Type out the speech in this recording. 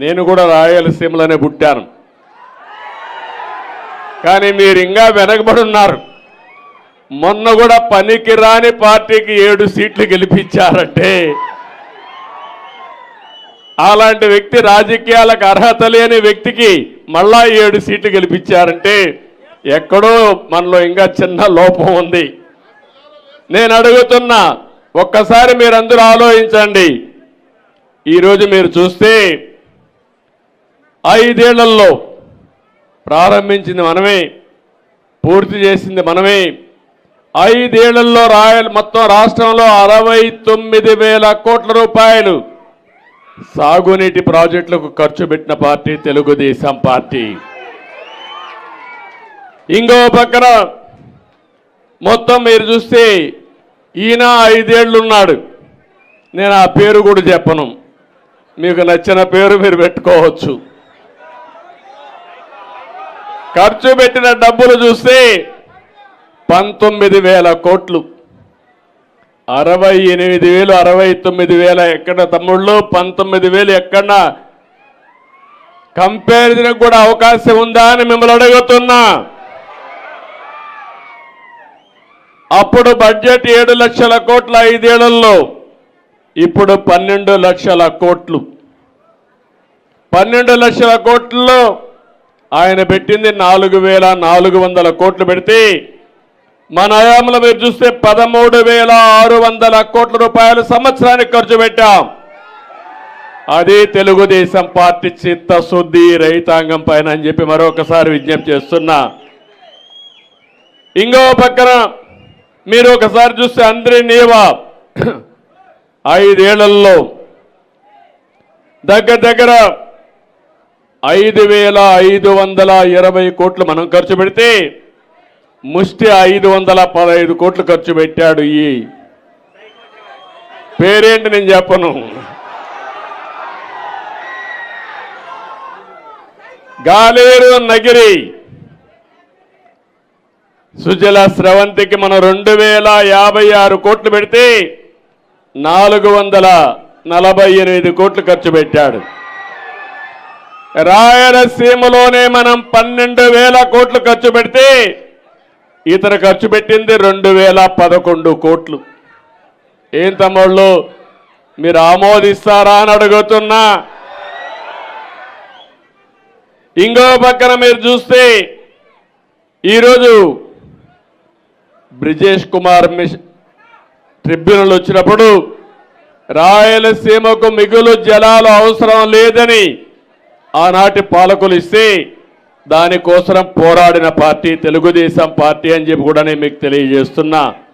నేను కూడా రాయలసీమలోనే పుట్టాను. కానీ మీరు ఇంకా వెనకబడి ఉన్నారు. మొన్న కూడా పనికి రాని పార్టీకి ఏడు సీట్లు గెలిపించారంటే అలాంటి వ్యక్తి రాజకీయాలకు అర్హత లేని వ్యక్తికి మళ్ళా ఏడు సీట్లు గెలిపించారంటే ఎక్కడో మనలో ఇంకా చిన్న లోపం ఉంది. నేను అడుగుతున్నా ఒక్కసారి మీరందరూ ఆలోచించండి. ఈరోజు మీరు చూస్తే ఐదేళ్ళలో ప్రారంభించింది మనమే పూర్తి చేసింది మనమే. ఐదేళ్ళలో రాయల్ మొత్తం రాష్ట్రంలో అరవై తొమ్మిది వేల కోట్ల రూపాయలు సాగునీటి ప్రాజెక్టులకు ఖర్చు పెట్టిన పార్టీ తెలుగుదేశం పార్టీ. ఇంకో పక్కన మొత్తం మీరు చూస్తే ఈయన ఐదేళ్ళున్నాడు. నేను ఆ పేరు కూడా చెప్పను. మీకు నచ్చిన పేరు మీరు పెట్టుకోవచ్చు. ఖర్చు పెట్టిన డబ్బులు చూస్తే పంతొమ్మిది వేల కోట్లు. అరవై ఎనిమిది వేలు అరవై తొమ్మిది వేల ఎక్కడ? తమ్ముళ్ళు పంతొమ్మిది వేలు ఎక్కడ? కంపారిజన్ కూడా అవకాశం ఉందా అని మిమ్మల్ని అడుగుతున్నా. అప్పుడు బడ్జెట్ ఏడు లక్షల కోట్ల ఐదేళ్ళలో ఇప్పుడు పన్నెండు లక్షల కోట్లు. పన్నెండు లక్షల కోట్లలో ఆయన పెట్టింది నాలుగు వేల నాలుగు వందల కోట్లు పెడితే మన హయాంలో మీరు చూస్తే పదమూడు వేల ఆరు వందల కోట్ల రూపాయలు సంవత్సరానికి ఖర్చు పెట్టాం. అది తెలుగుదేశం పార్టీ చిత్తశుద్ధి రైతాంగం పైన అని చెప్పి మరొకసారి విజ్ఞప్తి చేస్తున్నా. ఇంకో పక్కన మీరు ఒకసారి చూస్తే అందరి నీవా ఐదేళ్ళలో దగ్గర దగ్గర ఐదు వేల ఐదు వందల ఇరవై కోట్లు మనం ఖర్చు పెడితే ముష్టి ఐదు వందల పదహైదు కోట్లు ఖర్చు పెట్టాడు ఈ. పేరేంటి నేను చెప్పను? గాలేరు నగిరి. సుజల స్రవంతికి మనం రెండు వేల యాభై ఆరు కోట్లు పెడితే నాలుగు వందల నలభై ఎనిమిది కోట్లు ఖర్చు పెట్టాడు. రాయలసీమలోనే మనం పన్నెండు వేల కోట్లు ఖర్చు పెడితే ఇతను ఖర్చు పెట్టింది రెండు వేల పదకొండు కోట్లు. ఏం తమ్ముళ్ళు? మీరు ఆమోదిస్తారా అని అడుగుతున్నా. ఇంకో పక్కన మీరు చూస్తే ఈరోజు బ్రిజేష్ కుమార్ మిషన్ ట్రిబ్యునల్ వచ్చినప్పుడు రాయలసీమకు మిగులు జలాలు అవసరం లేదని ఆనాటి పాలకులు ఇస్తే దానికోసం పోరాడిన పార్టీ తెలుగుదేశం పార్టీ అని చెప్పి కూడా నేను మీకు తెలియజేస్తున్నా.